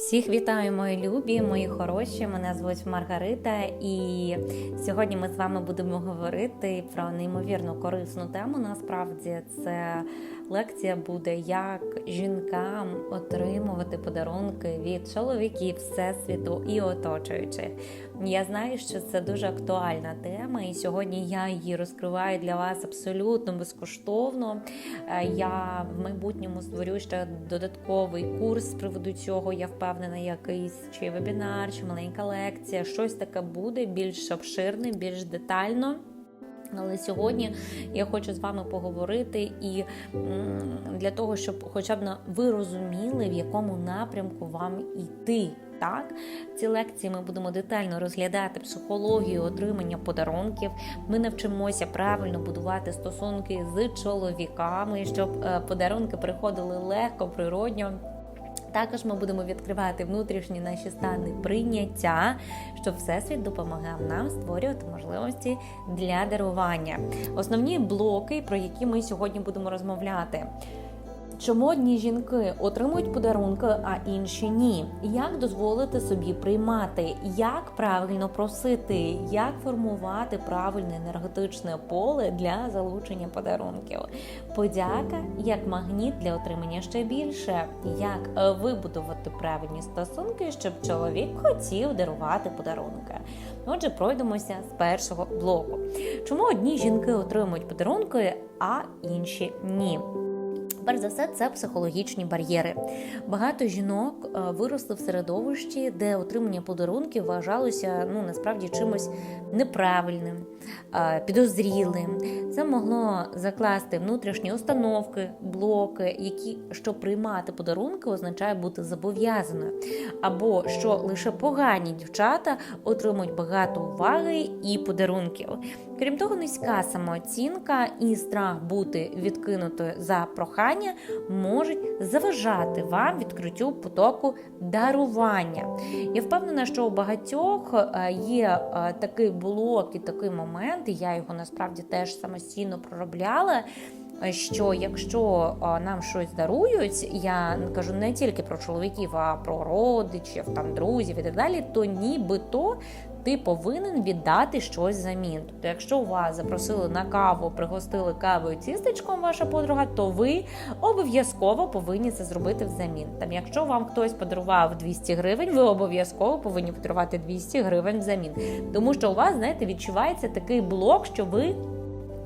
Всіх вітаю, мої любі, мої хороші. Мене звуть Маргарита, і сьогодні ми з вами будемо говорити про неймовірно корисну тему. Насправді це лекція буде, як жінкам отримувати подарунки від чоловіків, всесвіту і оточуючих. Я знаю, що це дуже актуальна тема, і сьогодні я її розкриваю для вас абсолютно безкоштовно. Е, Я в майбутньому створю ще додатковий курс з приводу цього. Я впевнена, якийсь чи вебінар, чи маленька лекція. Щось таке буде більш обширне, більш детально. Але сьогодні я хочу з вами поговорити і для того, щоб хоча б ви розуміли, в якому напрямку вам йти. Так, ці лекції ми будемо детально розглядати психологію отримання подарунків. Ми навчимося правильно будувати стосунки з чоловіками, щоб е, подарунки приходили легко, природньо. Також ми будемо відкривати внутрішні наші стани прийняття, щоб всесвіт допомагав нам створювати можливості для дарування. Основні блоки, про які ми сьогодні будемо розмовляти. Чому одні жінки отримують подарунки, а інші ні? Як дозволити собі приймати, як правильно просити, як формувати правильне енергетичне поле для залучення подарунків? Подяка як магніт для отримання ще більше, як вибудувати правильні стосунки, щоб чоловік хотів дарувати подарунки. Отже, пройдемося з першого блоку. Чому одні жінки отримують подарунки, а інші ні? Перш за все, це психологічні бар'єри. Багато жінок е, виросли в середовищі, де отримання подарунків вважалося ну насправді чимось неправильним, е, підозрілим. Це могло закласти внутрішні установки, блоки, які щоб приймати подарунки, означає бути зобов'язаною, або що лише погані дівчата отримують багато уваги і подарунків. Крім того, низька самооцінка і страх бути відкинутою за прохання можуть заважати вам відкриттю потоку дарування. Я впевнена, що у багатьох е, є е, такий блок і такий момент, і я його насправді теж самостійно проробляла. Е, Що якщо нам щось дарують, я кажу не тільки про чоловіків, а про родичів, там друзів і так далі, то нібито ти повинен віддати щось взамін. Тобто, якщо вас запросили на каву, пригостили кавою тістечком ваша подруга, то ви обов'язково повинні це зробити взамін. Там, якщо вам хтось подарував 200 гривень, ви обов'язково повинні подарувати 200 гривень взамін. Тому що у вас, знаєте, відчувається такий блок, що ви.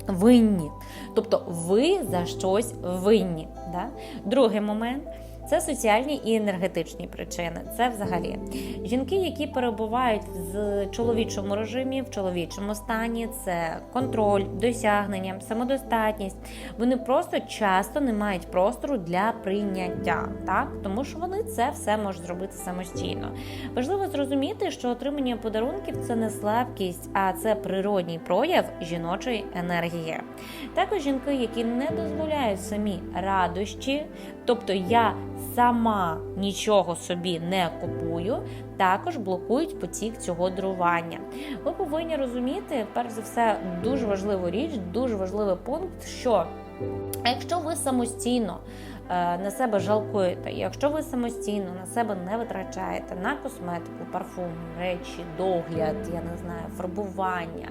Винні, тобто ви за щось винні. Да? Другий момент це соціальні і енергетичні причини. Це взагалі жінки, які перебувають в чоловічому режимі, в чоловічому стані, це контроль, досягнення, самодостатність. Вони просто часто не мають простору для прийняття, так тому що вони це все можуть зробити самостійно. Важливо зрозуміти, що отримання подарунків це не слабкість, а це природній прояв жіночої енергії. Також жінки, які не дозволяють самі радощі, тобто я сама нічого собі не купую, також блокують потік цього дарування. Ви повинні розуміти, перш за все, дуже важливу річ, дуже важливий пункт, що якщо ви самостійно на себе жалкуєте, якщо ви самостійно на себе не витрачаєте на косметику, парфум, речі, догляд, я не знаю, фарбування,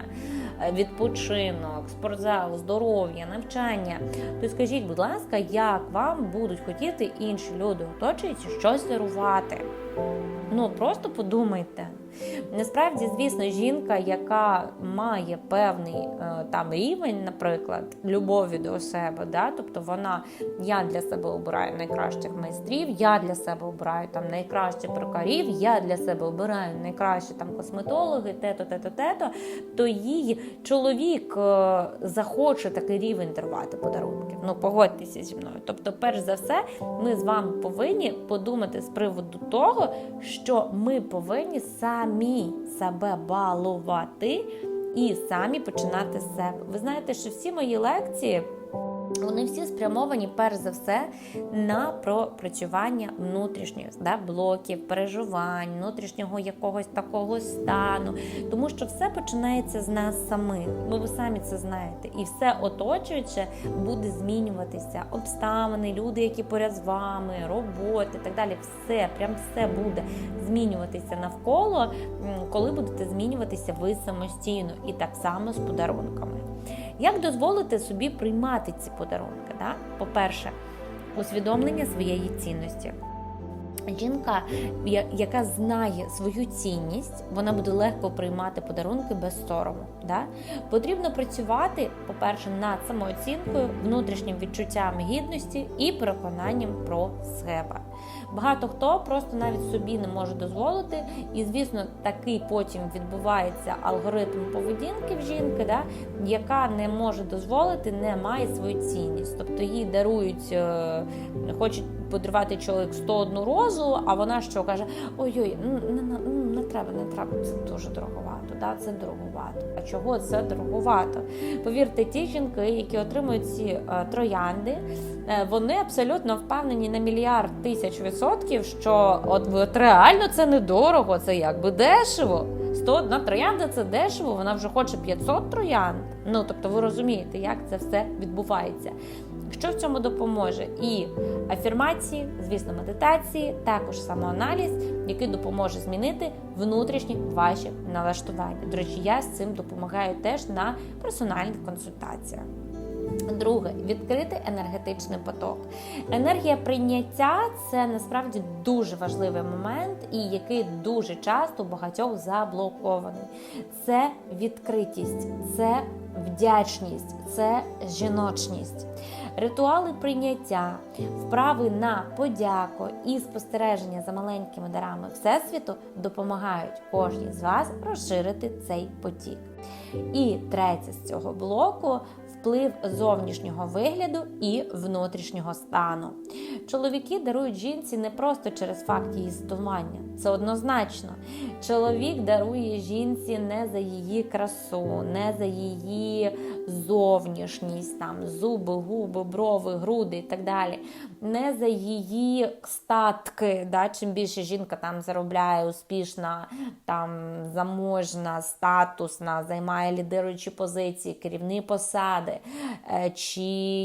е, відпочинок, спортзал, здоров'я, навчання, то скажіть, будь ласка, як вам будуть хотіти інші люди оточуються щось дарувати? Ну просто подумайте. Насправді, звісно, жінка, яка має певний е, там рівень, наприклад, любові до себе, да? тобто вона я для себе обираю найкращих майстрів, я для себе обираю там найкращих перукарів, я для себе обираю найкращі там косметологи, тето, тето, тето, то їй чоловік е, захоче такий рівень дарувати подарунків. Ну погодьтеся зі мною. Тобто, перш за все, ми з вами повинні подумати з приводу того, що ми повинні самі себе балувати і самі починати з себе. Ви знаєте, що всі мої лекції. Вони всі спрямовані перш за все на пропрацювання внутрішніх да, блоків, переживань, внутрішнього якогось такого стану, тому що все починається з нас самих. Ну ви самі це знаєте, і все оточуюче буде змінюватися. Обставини, люди, які поряд з вами, роботи, так далі. Все, прям все буде змінюватися навколо, коли будете змінюватися ви самостійно, і так само з подарунками. Як дозволити собі приймати ці подарунки? Да? По-перше, усвідомлення своєї цінності. Жінка, яка знає свою цінність, вона буде легко приймати подарунки без сорому. Да? Потрібно працювати, по-перше, над самооцінкою, внутрішнім відчуттям гідності і переконанням про себе. Багато хто просто навіть собі не може дозволити, і, звісно, такий потім відбувається алгоритм поведінки в жінки, да, яка не може дозволити, не має свою цінність. Тобто їй дарують, е, хочуть подарувати чоловік 101 розу, а вона що каже: ой-ой, не, не, не треба, не треба, це дуже дороговато. Да? Це дороговато. А чого це дороговато? Повірте, ті жінки, які отримують ці е, троянди, е, вони абсолютно впевнені на мільярд тисяч відсотків, що от реально це недорого, це якби дешево. 101 троянда це дешево, вона вже хоче 500 троянд. Ну тобто, ви розумієте, як це все відбувається. Що в цьому допоможе? І афірмації, звісно, медитації, також самоаналіз, який допоможе змінити внутрішні ваші налаштування. До речі, я з цим допомагаю теж на персональних консультаціях. Друге відкрити енергетичний поток. Енергія прийняття це насправді дуже важливий момент, і який дуже часто у багатьох заблокований. Це відкритість, це вдячність, це жіночність. Ритуали прийняття, вправи на подяку і спостереження за маленькими дарами Всесвіту допомагають кожній з вас розширити цей потік. І третє з цього блоку вплив зовнішнього вигляду і внутрішнього стану. Чоловіки дарують жінці не просто через факт її здування, це однозначно. Чоловік дарує жінці не за її красу, не за її зовнішність, там зуби, губи, брови, груди і так далі, не за її статки. Да? Чим більше жінка там заробляє успішна, там заможна, статусна, займає лідируючі позиції, керівні посади, е, чи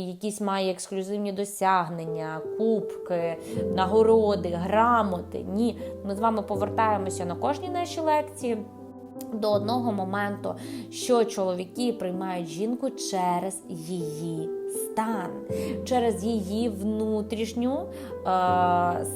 якісь має ексклюзивні досягнення, кубки, нагороди, грамоти. Ні, ми з вами повертаємося на кожній нашій лекції. До одного моменту, що чоловіки приймають жінку через її стан, через її внутрішню е,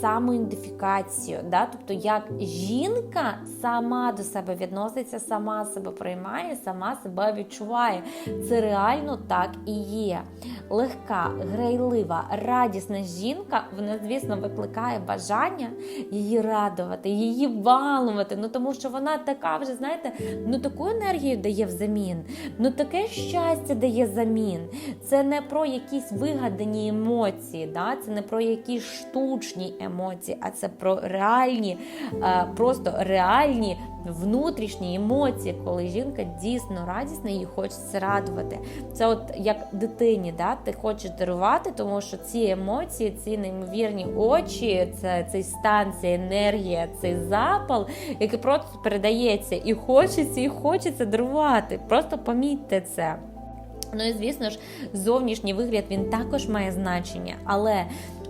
самоідентифікацію. Да? Тобто, як жінка сама до себе відноситься, сама себе приймає, сама себе відчуває. Це реально так і є. Легка, грайлива, радісна жінка, вона, звісно, викликає бажання її радувати, її балувати. Ну тому що вона така вже, знаєте, ну таку енергію дає взамін, ну таке щастя дає замін. Це не про якісь вигадані емоції, да? це не про якісь штучні емоції, а це про реальні, е, просто реальні внутрішні емоції, коли жінка дійсно радісна і хочеться радувати. Це от як дитині, да? ти хочеш дарувати, тому що ці емоції, ці неймовірні очі, це цей стан, ця енергія, цей запал, який просто передається і хочеться, і хочеться дарувати. Просто помітьте це. Ну і звісно ж, зовнішній вигляд він також має значення, але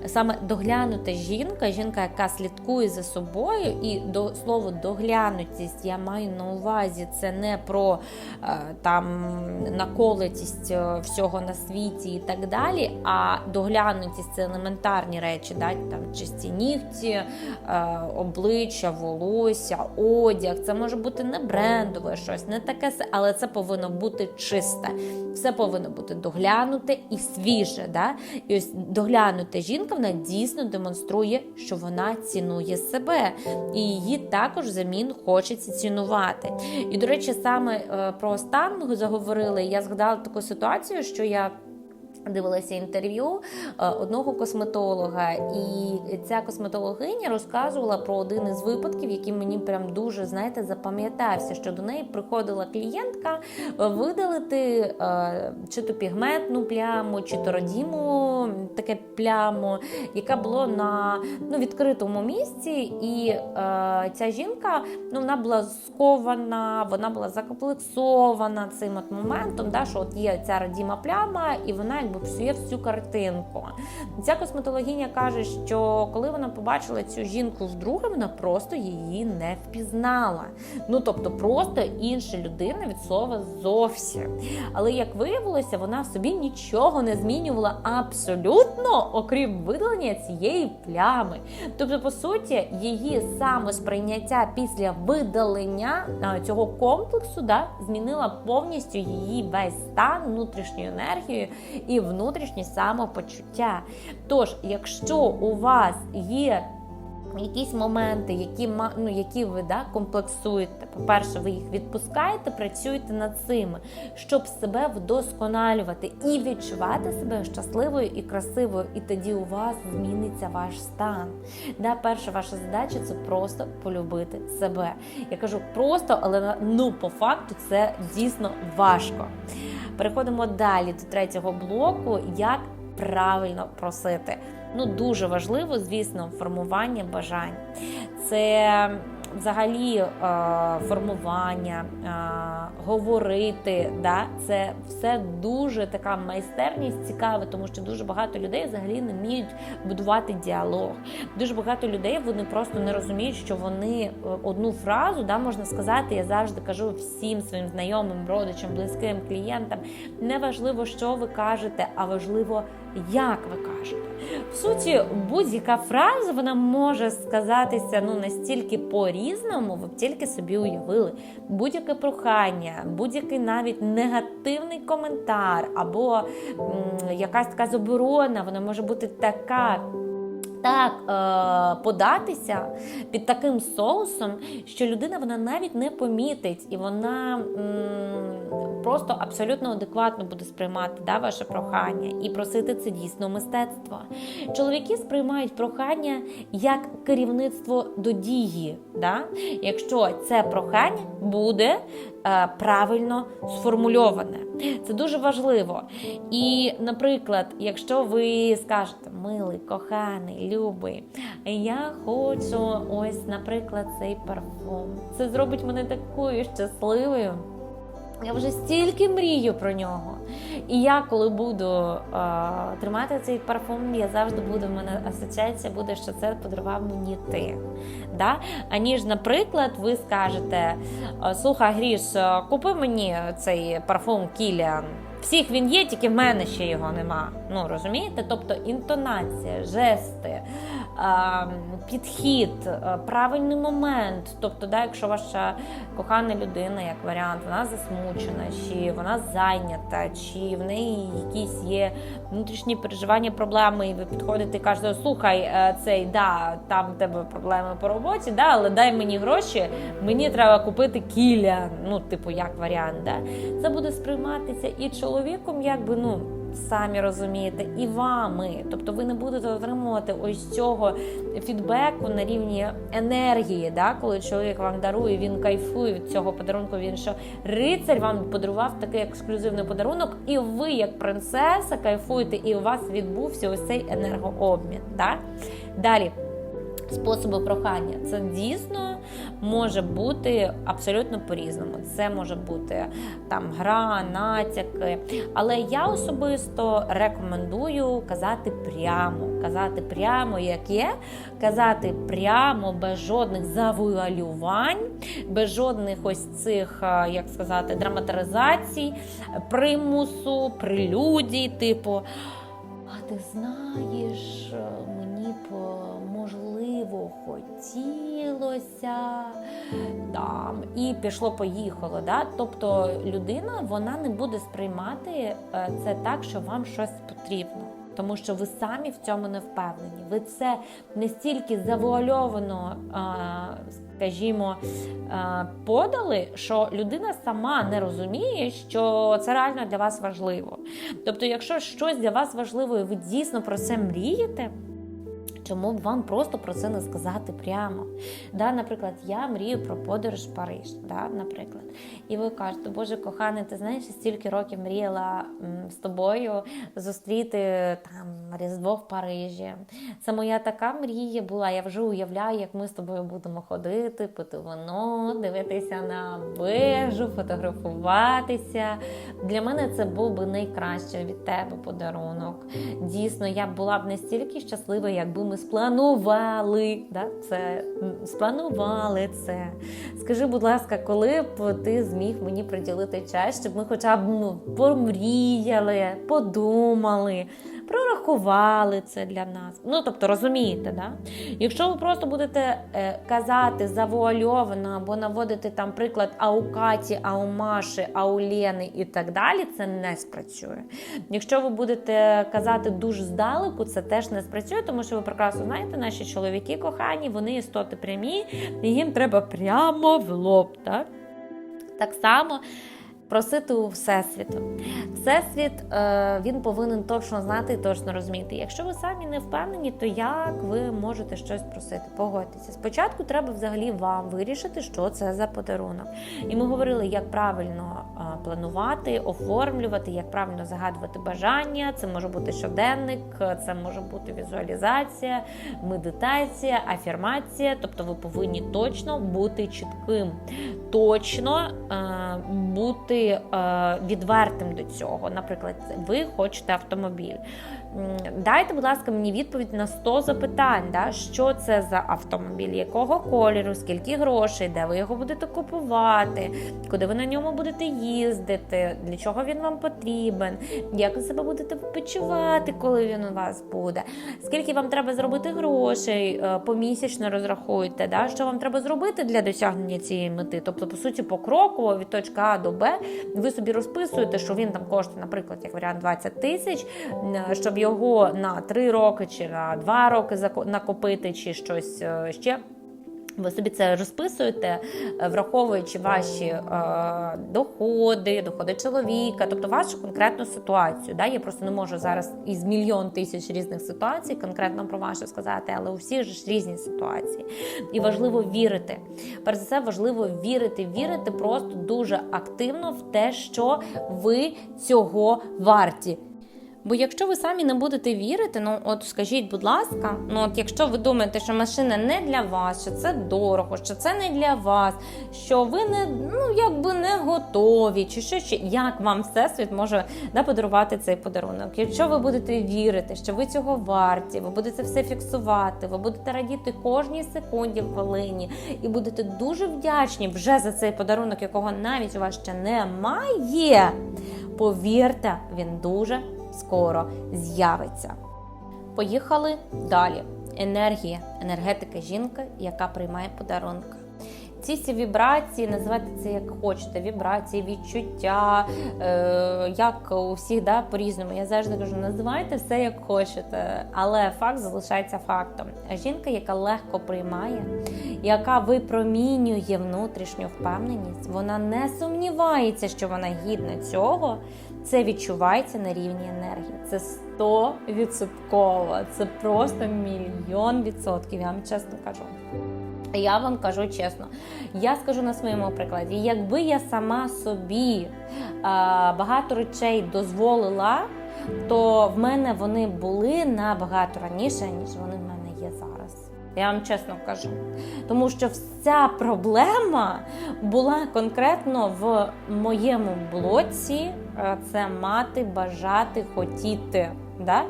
саме доглянута жінка, жінка, яка слідкує за собою, і до слово доглянутість я маю на увазі це не про е, там наколитість е, всього на світі і так далі. А доглянутість це елементарні речі, да? там чисті нігті, е, обличчя, волосся, одяг. Це може бути не брендове щось, не таке, але це повинно бути чисте. Все повинно бути доглянуте і свіже. Да? І ось доглянута жінка вона дійсно демонструє, що вона цінує себе, і її також замін хочеться цінувати. І, до речі, саме е, про стан заговорили. Я згадала таку ситуацію, що я Дивилася інтерв'ю е, одного косметолога, і ця косметологиня розказувала про один із випадків, який мені прям дуже знаєте запам'ятався. Що до неї приходила клієнтка видалити е, чи то пігментну пляму, чи то родіму таке пляму, яка була на ну, відкритому місці, і е, ця жінка ну, вона була скована, вона була закомплексована цим от моментом, да, що от є ця родіма пляма, і вона якби всю картинку. Ця косметологиня каже, що коли вона побачила цю жінку вдруге, вона просто її не впізнала. Ну тобто, просто інша людина від слова зовсім. Але як виявилося, вона в собі нічого не змінювала абсолютно, окрім видалення цієї плями. Тобто, по суті, її самосприйняття після видалення цього комплексу да, змінила повністю її весь стан, внутрішню енергію і внутрішнє самопочуття. Тож, якщо у вас є Якісь моменти, які ну, які ви да, комплексуєте. По-перше, ви їх відпускаєте, працюєте над цими, щоб себе вдосконалювати і відчувати себе щасливою і красивою. І тоді у вас зміниться ваш стан. Да, Перша ваша задача це просто полюбити себе. Я кажу просто, але ну по факту це дійсно важко. Переходимо далі до третього блоку. Як правильно просити? Ну, дуже важливо, звісно, формування бажань. Це взагалі е, формування, е, говорити. Да? Це все дуже така майстерність цікава, тому що дуже багато людей взагалі не вміють будувати діалог. Дуже багато людей вони просто не розуміють, що вони е, одну фразу да, можна сказати. Я завжди кажу всім своїм знайомим, родичам, близьким клієнтам. Не важливо, що ви кажете, а важливо, як ви кажете. В суті, будь-яка фраза вона може сказатися ну настільки по-різному, ви б тільки собі уявили. Будь-яке прохання, будь-який навіть негативний коментар, або м, якась така заборона, вона може бути така так е, податися під таким соусом, що людина вона навіть не помітить, і вона м, просто абсолютно адекватно буде сприймати да, ваше прохання і просити це дійсно мистецтво. Чоловіки сприймають прохання як керівництво до дії. Да? Якщо це прохання буде правильно сформульоване, це дуже важливо. І, наприклад, якщо ви скажете милий, коханий, любий. Я хочу ось, наприклад, цей парфум. Це зробить мене такою щасливою. Я вже стільки мрію про нього. І я, коли буду а, тримати цей парфум, я завжди буду в мене асоціація буде, що це подарував мені ти. Да? Аніж, наприклад, ви скажете: слухай, Гріш, купи мені цей парфум Кіліан. Всіх він є, тільки в мене ще його нема. Ну розумієте? Тобто інтонація, жести, підхід, правильний момент. Тобто, да, якщо ваша кохана людина, як варіант, вона засмучена, чи вона зайнята, чи в неї якісь є внутрішні переживання, проблеми, і ви підходите і кажете, слухай, е, цей да, там в тебе проблеми по роботі, да, але дай мені гроші, мені треба купити кіля. Ну, типу, як варіант. Да? Це буде сприйматися і чоловіком, якби ну самі розумієте, і вами. Тобто ви не будете отримувати ось цього фідбеку на рівні енергії, да? коли чоловік вам дарує, він кайфує від цього подарунку. Він що рицарь вам подарував такий ексклюзивний подарунок, і ви, як принцеса, кайфуєте, і у вас відбувся ось цей енергообмін. Да? Далі способи прохання. Це дійсно може бути абсолютно по-різному. Це може бути там гра, натяки. Але я особисто рекомендую казати прямо, казати прямо, як є, казати прямо, без жодних завуалювань, без жодних ось цих, як сказати, драматизацій, примусу, прелюдій, типу. А ти знаєш, мені б хотілося там і пішло-поїхало. Да? Тобто людина вона не буде сприймати е, це так, що вам щось потрібно. тому що ви самі в цьому не впевнені. Ви це настільки завуальовано, скажімо, подали, що людина сама не розуміє, що це реально для вас важливо. Тобто, якщо щось для вас важливо, і ви дійсно про це мрієте. Чому б вам просто про це не сказати прямо? Да, Наприклад, я мрію про подорож в Париж. Да, наприклад. І ви кажете, Боже коханий, ти знаєш, стільки років мріяла з тобою зустріти там Різдво в Парижі. Це моя така мрія була. Я вже уявляю, як ми з тобою будемо ходити, пити вино, дивитися на вежу, фотографуватися. Для мене це був би найкраще від тебе подарунок. Дійсно, я була б настільки щаслива, якби ми спланували. Да? Це спланували це. Скажи, будь ласка, коли б ти зміг мені приділити час, щоб ми хоча б ну, помріяли, подумали прорахували це для нас. Ну, тобто, розумієте, да? Якщо ви просто будете е, казати завуальовано або наводити там приклад а у Каті, а у Маші, а у Лєни і так далі, це не спрацює. Якщо ви будете казати дуже здалеку, це теж не спрацює, тому що ви прекрасно знаєте, наші чоловіки кохані, вони істоти прямі, і їм треба прямо в лоб. Так, так само просити у Всесвіту. Всесвіт е, він повинен точно знати і точно розуміти. Якщо ви самі не впевнені, то як ви можете щось просити? Погодьтеся. Спочатку треба взагалі вам вирішити, що це за подарунок. І ми говорили, як правильно е, планувати, оформлювати, як правильно загадувати бажання. Це може бути щоденник, це може бути візуалізація, медитація, афірмація. Тобто ви повинні точно бути чітким, точно е, бути бути е, відвертим до цього. Наприклад, ви хочете автомобіль. Дайте, будь ласка, мені відповідь на 100 запитань, да? що це за автомобіль, якого кольору, скільки грошей, де ви його будете купувати, куди ви на ньому будете їздити, для чого він вам потрібен, як ви себе будете почувати, коли він у вас буде, скільки вам треба зробити грошей, е, помісячно розрахуйте, да? що вам треба зробити для досягнення цієї мети. Тобто, по суті, покроково від точки А до Б ви собі розписуєте, що він там коштує, наприклад, як варіант 20 тисяч, щоб його на 3 роки чи на 2 роки накопити, чи щось е, ще. Ви собі це розписуєте, е, враховуючи ваші е, доходи, доходи чоловіка, тобто вашу конкретну ситуацію. Да? Я просто не можу зараз із мільйон тисяч різних ситуацій конкретно про вашу сказати, але у всіх ж різні ситуації. І важливо вірити. Перш за все, важливо вірити, вірити просто дуже активно в те, що ви цього варті. Бо якщо ви самі не будете вірити, ну от скажіть, будь ласка, ну от якщо ви думаєте, що машина не для вас, що це дорого, що це не для вас, що ви не ну якби не готові, чи що ще як вам всесвіт може да, подарувати цей подарунок? Якщо ви будете вірити, що ви цього варті, ви будете все фіксувати, ви будете радіти кожній секунді в хвилині і будете дуже вдячні вже за цей подарунок, якого навіть у вас ще немає. Повірте, він дуже скоро з'явиться. Поїхали далі. Енергія, енергетика жінки, яка приймає подарунки. Ці всі вібрації, називайте це як хочете, вібрації, відчуття, е, як у всіх да, по-різному. Я завжди кажу, називайте все як хочете, але факт залишається фактом. Жінка, яка легко приймає, яка випромінює внутрішню впевненість, вона не сумнівається, що вона гідна цього. Це відчувається на рівні енергії. Це 100%. Це просто мільйон відсотків. Я вам чесно кажу. Я вам кажу чесно, я скажу на своєму прикладі, якби я сама собі а, багато речей дозволила, то в мене вони були набагато раніше, ніж вони Я вам чесно кажу. Тому що вся проблема була конкретно в моєму блоці це мати, бажати, хотіти. Да?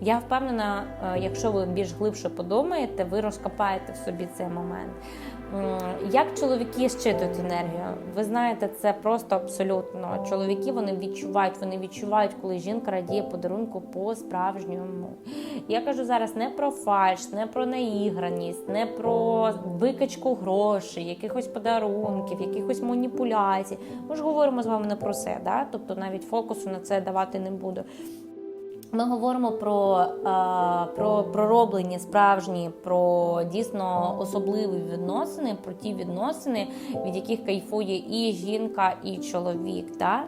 Я впевнена, е, якщо ви більш глибше подумаєте, ви розкопаєте в собі цей момент. Як чоловіки щитують енергію? Ви знаєте, це просто абсолютно. Чоловіки вони відчувають, вони відчувають, коли жінка радіє подарунку по-справжньому. Я кажу зараз не про фальш, не про наіграність, не про викачку грошей, якихось подарунків, якихось маніпуляцій. Ми ж говоримо з вами не про це, да? тобто навіть фокусу на це давати не буду. Ми говоримо про, е, про пророблені справжні, про дійсно особливі відносини, про ті відносини, від яких кайфує і жінка, і чоловік. Да?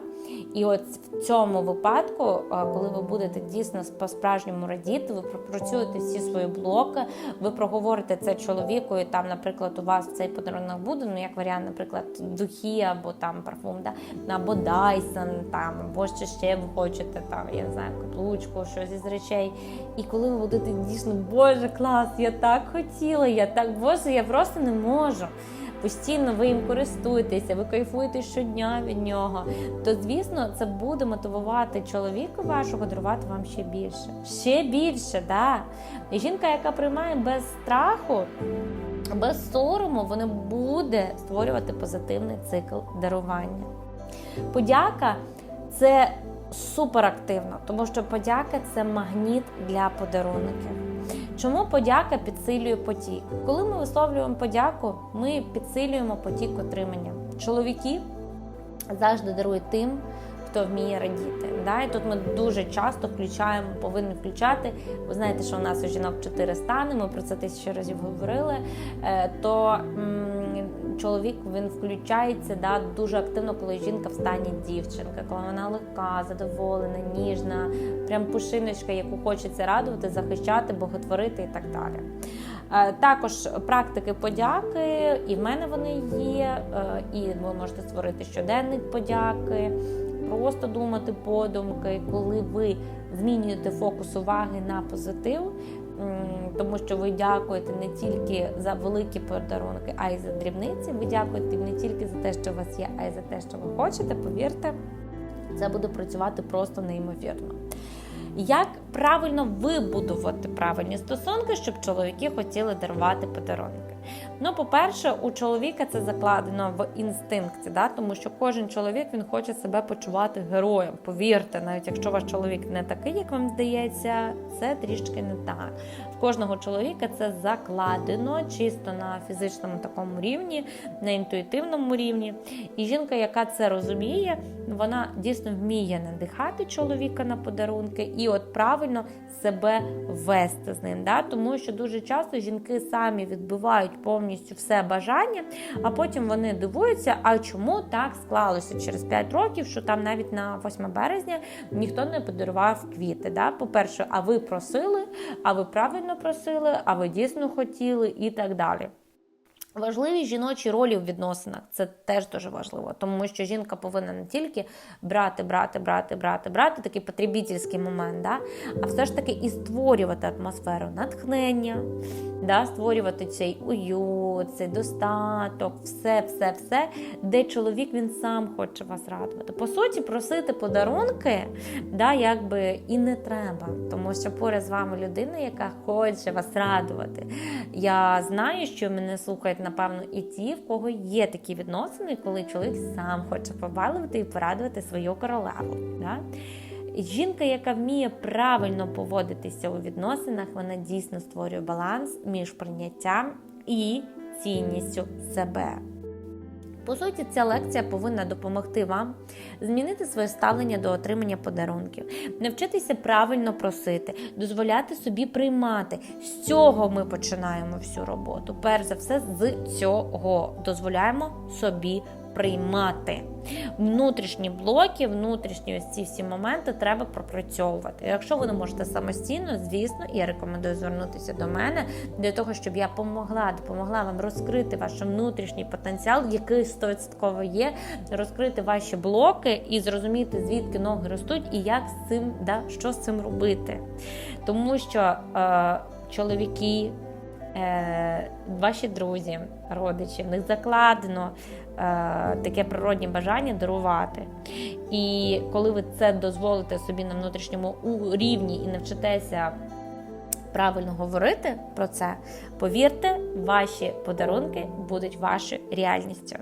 І от в цьому випадку, е, коли ви будете дійсно по-справжньому радіти, ви пропрацюєте всі свої блоки, ви проговорите це чоловіку, і там, наприклад, у вас цей подарунок буде, ну як варіант, наприклад, духи або там парфум, да? або Dyson, там, або що ще ви хочете, там, я не знаю, каблучку, щось із речей. І коли ви будете дійсно, Боже, клас, я так хотіла, я так, Боже, я просто не можу постійно ви їм користуєтеся, ви кайфуєте щодня від нього, то звісно це буде мотивувати чоловіка вашого дарувати вам ще більше. Ще більше, да. І жінка, яка приймає без страху. Без сорому вона буде створювати позитивний цикл дарування. Подяка це суперактивно, тому що подяка це магніт для подарунків. Чому подяка підсилює потік? Коли ми висловлюємо подяку, ми підсилюємо потік отримання. Чоловіки завжди дарують тим, хто вміє радіти. Да? І тут ми дуже часто включаємо, повинні включати. Ви знаєте, що у нас у жінок чотири стани, ми про це тисячу разів говорили. Е, то чоловік він включається да, дуже активно, коли жінка в стані дівчинка, коли вона легка, задоволена, ніжна, прям пушиночка, яку хочеться радувати, захищати, боготворити і так далі. Е, також практики подяки, і в мене вони є, е, і ви можете створити щоденник подяки, просто думати подумки, коли ви змінюєте фокус уваги на позитив, тому що ви дякуєте не тільки за великі подарунки, а й за дрібниці. Ви дякуєте не тільки за те, що у вас є, а й за те, що ви хочете. Повірте, це буде працювати просто неймовірно. Як правильно вибудувати правильні стосунки, щоб чоловіки хотіли дарувати подарунки? Ну, по-перше, у чоловіка це закладено в інстинкті, да? тому що кожен чоловік він хоче себе почувати героєм. Повірте, навіть якщо ваш чоловік не такий, як вам здається, це трішки не так. В кожного чоловіка це закладено чисто на фізичному такому рівні, на інтуїтивному рівні. І жінка, яка це розуміє, вона дійсно вміє надихати чоловіка на подарунки і от правильно себе вести з ним. Да? Тому що дуже часто жінки самі відбивають повністю все бажання, а потім вони дивуються, а чому так склалося через 5 років, що там навіть на 8 березня ніхто не подарував квіти. Да? По-перше, а ви просили, а ви правильно просили, а ви дійсно хотіли і так далі. Важливі жіночі ролі в відносинах це теж дуже важливо, тому що жінка повинна не тільки брати, брати, брати, брати, брати такий потребітельський момент, да? а все ж таки і створювати атмосферу натхнення, да? створювати цей уют, цей достаток, все, все, все, де чоловік він сам хоче вас радувати. По суті, просити подарунки, да, якби і не треба, тому що поряд з вами людина, яка хоче вас радувати. Я знаю, що мене слухають напевно, і ті, в кого є такі відносини, коли чоловік сам хоче побалувати і порадувати свою королеву. Да? Жінка, яка вміє правильно поводитися у відносинах, вона дійсно створює баланс між прийняттям і цінністю себе. По суті, ця лекція повинна допомогти вам змінити своє ставлення до отримання подарунків, навчитися правильно просити, дозволяти собі приймати. З цього ми починаємо всю роботу. Перш за все, з цього дозволяємо собі приймати. Внутрішні блоки, внутрішні ось ці всі моменти треба пропрацьовувати. Якщо ви не можете самостійно, звісно, я рекомендую звернутися до мене для того, щоб я допомогла, допомогла вам розкрити ваш внутрішній потенціал, який 100% є, розкрити ваші блоки і зрозуміти, звідки ноги ростуть і як з цим, да, що з цим робити. Тому що е, чоловіки. Е, ваші друзі, родичі, в них закладено е, таке природні бажання дарувати. І коли ви це дозволите собі на внутрішньому рівні і навчитеся правильно говорити про це, повірте, ваші подарунки будуть вашою реальністю.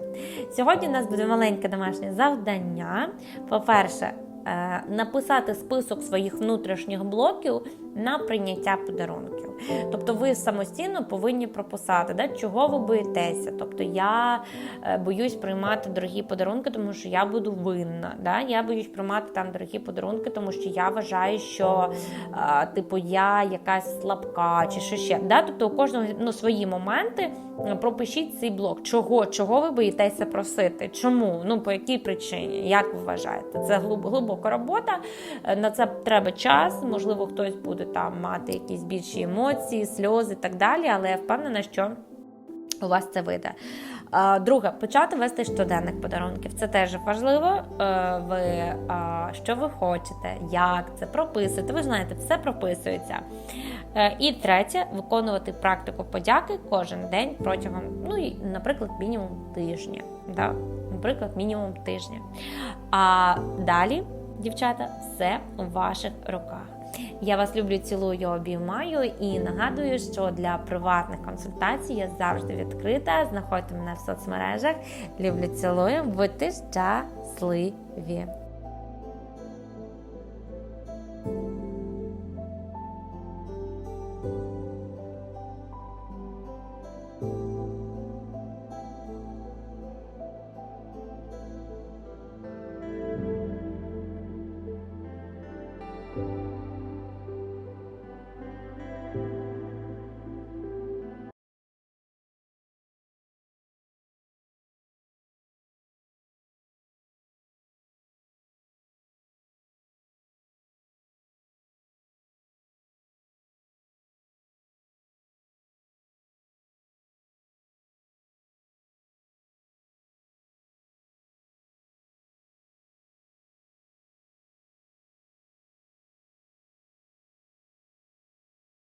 Сьогодні у нас буде маленьке домашнє завдання. По-перше, Е, написати список своїх внутрішніх блоків, на прийняття подарунків. Тобто ви самостійно повинні прописати, да, чого ви боїтеся. Тобто я е, боюсь приймати дорогі подарунки, тому що я буду винна. Да? Я боюсь приймати там дорогі подарунки, тому що я вважаю, що а, типу я якась слабка чи що ще. Да? Тобто у кожного ну, свої моменти пропишіть цей блок. Чого Чого ви боїтеся просити? Чому? Ну по якій причині? Як ви вважаєте? Це глибока робота. Е, на це треба час. Можливо, хтось буде там мати якісь більші емоції, сльози і так далі, але я впевнена, що у вас це вийде. Друге, почати вести щоденник подарунків. Це теж важливо. Е, ви що ви хочете, як це прописуєте. Ви знаєте, все прописується. Е, і третє, виконувати практику подяки кожен день протягом, ну наприклад, мінімум тижня. Да? Наприклад, мінімум тижня. А далі, дівчата, все у ваших руках. Я вас люблю, цілую, обіймаю і нагадую, що для приватних консультацій я завжди відкрита. Знаходьте мене в соцмережах. Люблю, цілую, будьте щасливі!